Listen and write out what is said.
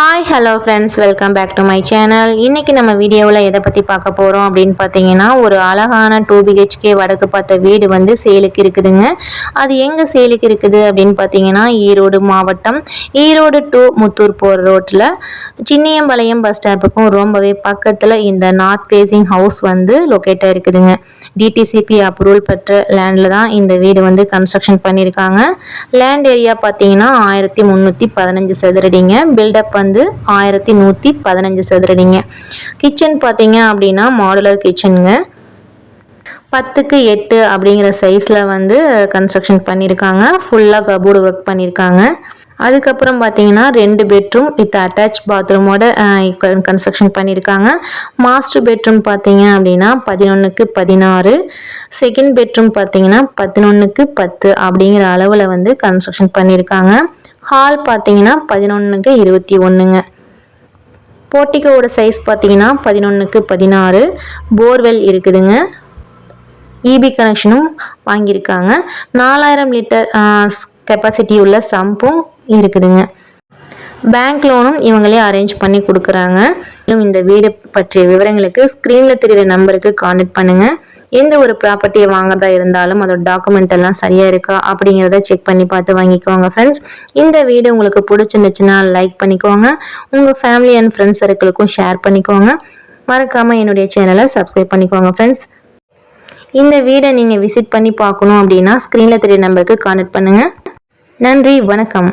Hi hello friends welcome back to my channel இன்றைக்கி நம்ம வீடியோவில் எதை பற்றி பார்க்க போகிறோம் அப்படின்னு பார்த்தீங்கன்னா ஒரு அழகான டூ பிஹெச்கே வடக்கு பார்த்த வீடு வந்து சேலுக்கு இருக்குதுங்க. அது எங்கே சேலுக்கு இருக்குது அப்படின்னு பார்த்தீங்கன்னா ஈரோடு மாவட்டம் ஈரோடு டு முத்தூர் போகிற ரோட்டில் சின்னியம்பாளையம் பஸ் ஸ்டாப்புக்கும் ரொம்பவே பக்கத்தில் இந்த நார்த் ஃபேஸிங் ஹவுஸ் வந்து லொக்கேட்டாக இருக்குதுங்க. டிடிசிபி அப்ரூவல் பெற்ற லேண்டில் தான் இந்த வீடு வந்து கன்ஸ்ட்ரக்ஷன் பண்ணியிருக்காங்க. லேண்ட் ஏரியா பார்த்தீங்கன்னா ஆயிரத்தி முந்நூற்றி பதினஞ்சு சதுரடிங்க. பில்டப் வந்து ஆயிரத்தி நூற்றி பதினஞ்சு சதுரடிங்க. கிச்சன் பார்த்தீங்க அப்படின்னா மாடுலர் கிச்சனுங்க பத்துக்கு எட்டு அப்படிங்கிற சைஸில் வந்து கன்ஸ்ட்ரக்ஷன் பண்ணியிருக்காங்க ஃபுல்லாக கபோர்டு ஒர்க் பண்ணியிருக்காங்க அதுக்கப்புறம் பார்த்தீங்கன்னா ரெண்டு பெட்ரூம் வித் அட்டாச் பாத்ரூமோட கன்ஸ்ட்ரக்ஷன் பண்ணியிருக்காங்க மாஸ்டர் பெட்ரூம் பார்த்தீங்க அப்படின்னா பதினொன்றுக்கு பதினாறு. செகண்ட் பெட்ரூம் பார்த்தீங்கன்னா பதினொன்றுக்கு பத்து அப்படிங்கிற அளவில் வந்து கன்ஸ்ட்ரக்ஷன் பண்ணியிருக்காங்க ஹால் பார்த்தீங்கன்னா பதினொன்றுக்கு இருபத்தி ஒன்றுங்க போர்ட்டிகோட சைஸ் பார்த்தீங்கன்னா பதினொன்றுக்கு பதினாறு. போர்வெல் இருக்குதுங்க. இபி கனெக்ஷனும் வாங்கியிருக்காங்க. நாலாயிரம் லிட்டர் கெப்பாசிட்டி உள்ள சம்பும் இருக்குதுங்க. பேங்க் லோனும் இவங்களே அரேஞ்ச் பண்ணி கொடுக்குறாங்க. இந்த வீடு பற்றிய விவரங்களுக்கு ஸ்க்ரீனில் தெரிகிற நம்பருக்கு கான்டெக்ட் பண்ணுங்கள் எந்த ஒரு ப்ராப்பர்ட்டியை வாங்குறதா இருந்தாலும் அதோட டாக்குமெண்ட் எல்லாம் சரியாக இருக்கா அப்படிங்கிறத செக் பண்ணி பார்த்து வாங்கிக்கோங்க ஃப்ரெண்ட்ஸ் இந்த வீடு உங்களுக்கு பிடிச்சிருந்துச்சுன்னா லைக் பண்ணிக்கோங்க. உங்கள் ஃபேமிலி அண்ட் ஃப்ரெண்ட்ஸ் சர்க்கிளுக்கும் ஷேர் பண்ணிக்கோங்க. மறக்காமல் என்னுடைய சேனலை சப்ஸ்கிரைப் பண்ணிக்கோங்க ஃப்ரெண்ட்ஸ் இந்த வீடை நீங்கள் விசிட் பண்ணி பார்க்கணும் அப்படின்னா ஸ்க்ரீனில் தெரிய நம்பருக்கு கான்டெக்ட் பண்ணுங்கள் நன்றி வணக்கம்.